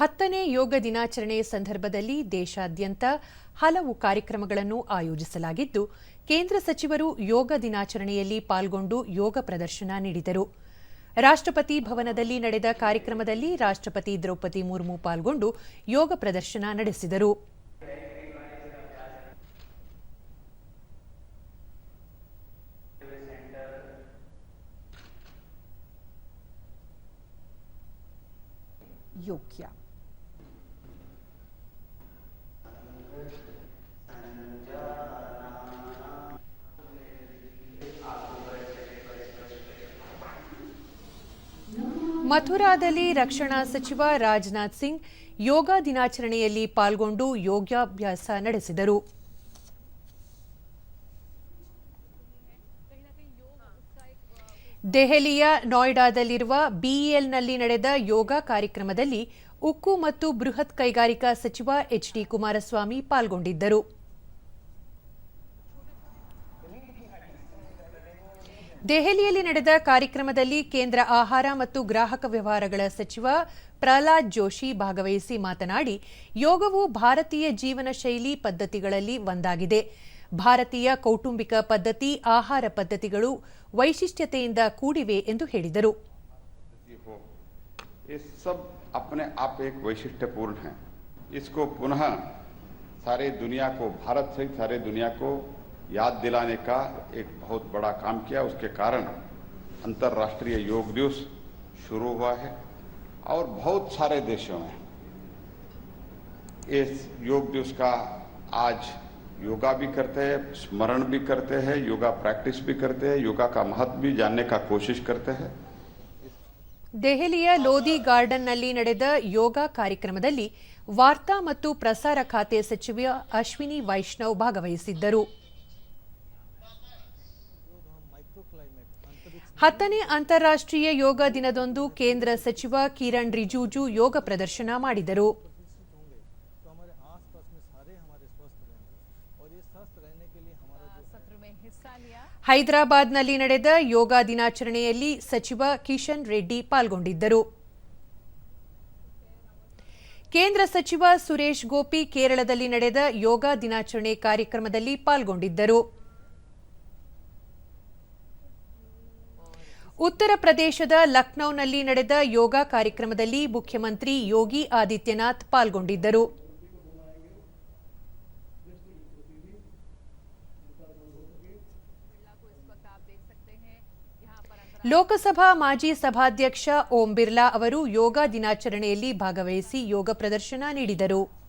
ಹತ್ತನೇ ಯೋಗ ದಿನಾಚರಣೆ ಸಂದರ್ಭದಲ್ಲಿ ದೇಶಾದ್ಯಂತ ಹಲವು ಕಾರ್ಯಕ್ರಮಗಳನ್ನು ಆಯೋಜಿಸಲಾಗಿದ್ದು, ಕೇಂದ್ರ ಸಚಿವರು ಯೋಗ ದಿನಾಚರಣೆಯಲ್ಲಿ ಪಾಲ್ಗೊಂಡು ಯೋಗ ಪ್ರದರ್ಶನ ನೀಡಿದರು. ರಾಷ್ಟ್ರಪತಿ ಭವನದಲ್ಲಿ ನಡೆದ ಕಾರ್ಯಕ್ರಮದಲ್ಲಿ ರಾಷ್ಟ್ರಪತಿ ದ್ರೌಪದಿ ಮುರ್ಮು ಪಾಲ್ಗೊಂಡು ಯೋಗ ಪ್ರದರ್ಶನ ನಡೆಸಿದರು. योग ಮಥುರಾದಲ್ಲಿ ರಕ್ಷಣಾ ಸಚಿವ ರಾಜನಾಥ್ ಸಿಂಗ್ ಯೋಗ ದಿನಾಚರಣೆಯಲ್ಲಿ ಪಾಲ್ಗೊಂಡು ಯೋಗಾಭ್ಯಾಸ ನಡೆಸಿದರು. ದೆಹಲಿಯ ನೋಯ್ಡಾದಲ್ಲಿರುವ ಬಿಇಎಲ್ನಲ್ಲಿ ನಡೆದ ಯೋಗ ಕಾರ್ಯಕ್ರಮದಲ್ಲಿ ಉಕ್ಕು ಮತ್ತು ಬೃಹತ್ ಕೈಗಾರಿಕಾ ಸಚಿವ ಎಚ್ಡಿ ಕುಮಾರಸ್ವಾಮಿ ಪಾಲ್ಗೊಂಡಿದ್ದರು. ದೆಹಲಿಯಲ್ಲಿ ನಡೆದ ಕಾರ್ಯಕ್ರಮದಲ್ಲಿ ಕೇಂದ್ರ ಆಹಾರ ಮತ್ತು ಗ್ರಾಹಕ ವ್ಯವಹಾರಗಳ ಸಚಿವ ಪ್ರಹ್ಲಾದ್ ಜೋಶಿ ಭಾಗವಹಿಸಿ ಮಾತನಾಡಿ ಯೋಗವು ಭಾರತೀಯ ಜೀವನ ಶೈಲಿ ಪದ್ಧತಿಗಳಲ್ಲಿ ಒಂದಾಗಿದೆ ಭಾರತೀಯ ಕೌಟುಂಬಿಕ ಪದ್ಧತಿ ಆಹಾರ ಪದ್ಧತಿಗಳು ವೈಶಿಷ್ಟ್ಯತೆಯಿಂದ ಕೂಡಿವೆ ಎಂದು ಹೇಳಿದರು हो ये सब अपने आप एक वैशिष्ट्यपूर्ण है इसको पुनः सारे दुनिया को भारत सहित सारे दुनिया को याद दिलाने का एक बहुत बड़ा काम किया उसके कारण अंतर्राष्ट्रीय योग दिवस शुरू हुआ है और बहुत सारे देशों में इस योग दिवस का आज योगा भी करते हैं स्मरण भी करते हैं योगा प्रैक्टिस भी करते हैं योगा का महत्व भी जानने का कोशिश करते हैं ದೆಹಲಿಯ ಲೋಧಿ ಗಾರ್ಡನ್ನಲ್ಲಿ ನಡೆದ ಯೋಗ ಕಾರ್ಯಕ್ರಮದಲ್ಲಿ ವಾರ್ತಾ ಮತ್ತು ಪ್ರಸಾರ ಖಾತೆ ಸಚಿವ ಅಶ್ವಿನಿ ವೈಷ್ಣವ್ ಭಾಗವಹಿಸಿದ್ದರು ಹತ್ತನೇ ಅಂತಾರಾಷ್ಟ್ರೀಯ ಯೋಗ ದಿನದಂದು ಕೇಂದ್ರ ಸಚಿವ ಕಿರಣ್ ರಿಜಿಜು ಯೋಗ ಪ್ರದರ್ಶನ ಮಾಡಿದರು. ಹೈದರಾಬಾದ್ನಲ್ಲಿ ನಡೆದ ಯೋಗ ದಿನಾಚರಣೆಯಲ್ಲಿ ಸಚಿವ ಕಿಶನ್ ರೆಡ್ಡಿ ಪಾಲ್ಗೊಂಡಿದ್ದರು. ಕೇಂದ್ರ ಸಚಿವ ಸುರೇಶ್ ಗೋಪಿ ಕೇರಳದಲ್ಲಿ ನಡೆದ ಯೋಗ ದಿನಾಚರಣೆ ಕಾರ್ಯಕ್ರಮದಲ್ಲಿ ಪಾಲ್ಗೊಂಡಿದ್ದರು. ಉತ್ತರ ಪ್ರದೇಶದ ಲಕ್ನೌನಲ್ಲಿ ನಡೆದ ಯೋಗ ಕಾರ್ಯಕ್ರಮದಲ್ಲಿ ಮುಖ್ಯಮಂತ್ರಿ ಯೋಗಿ ಆದಿತ್ಯನಾಥ್ ಪಾಲ್ಗೊಂಡಿದ್ದರು. ಲೋಕಸಭಾ ಮಾಜಿ ಸಭಾಧ್ಯಕ್ಷ ಓಂ ಬಿರ್ಲಾ ಅವರು ಯೋಗ ದಿನಾಚರಣೆಯಲ್ಲಿ ಭಾಗವಹಿಸಿ ಯೋಗ ಪ್ರದರ್ಶನ ನೀಡಿದರು.